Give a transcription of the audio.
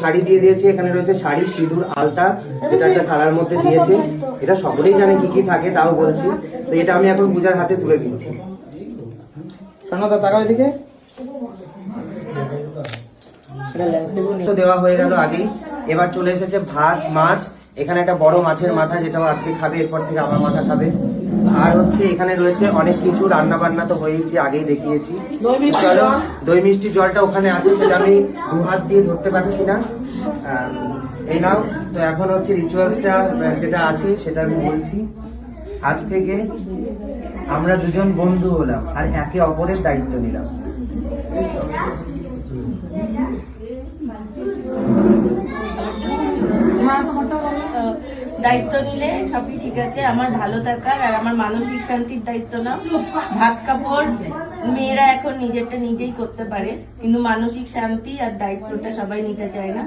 শাড়ি দিয়ে দিয়েছে, এখানে রয়েছে শাড়ি, সিঁদুর, আলতা, যেটা একটা থালার মধ্যে দিয়েছে। এটা সকলেই জানে কি কি থাকে, তাও বলছি। তো এটা আমি এখন পূজার হাতে তুলে দিচ্ছি। সন্ন্যতা তাকাও এদিকে। তো দেওয়া হয়ে গেল আগেই। এবার চলে এসেছে ভাত, মাছ। এখানে একটা বড় মাছের মাথা, যেটাও আজকে খাবে, এরপর থেকে আমার মাথা খাবে। আর হচ্ছে এখানে রয়েছে অনেক কিছু রান্না বান্না তো হয়েইছে আগেই দেখিয়েছি। চলো দই মিষ্টি জলটা ওখানে আছে সেটা আমি দু হাত দিয়ে ধরতে পারছি না। এই নাও তো এখন হচ্ছে রিচুয়ালসটা যেটা আছে সেটা আমি বলছি। আজ থেকে আমরা দুজন বন্ধু হলাম আর একে অপরের দায়িত্ব নিলাম। আহ, দায়িত্ব নিলে সবই ঠিক আছে, আমার ভালো থাকার আর আমার মানসিক শান্তির দায়িত্ব না ভাত কাপড় মেয়েরা এখন নিজেরটা নিজেই করতে পারে, কিন্তু মানসিক শান্তি আর দায়িত্বটা সবাই নিতে চায় না।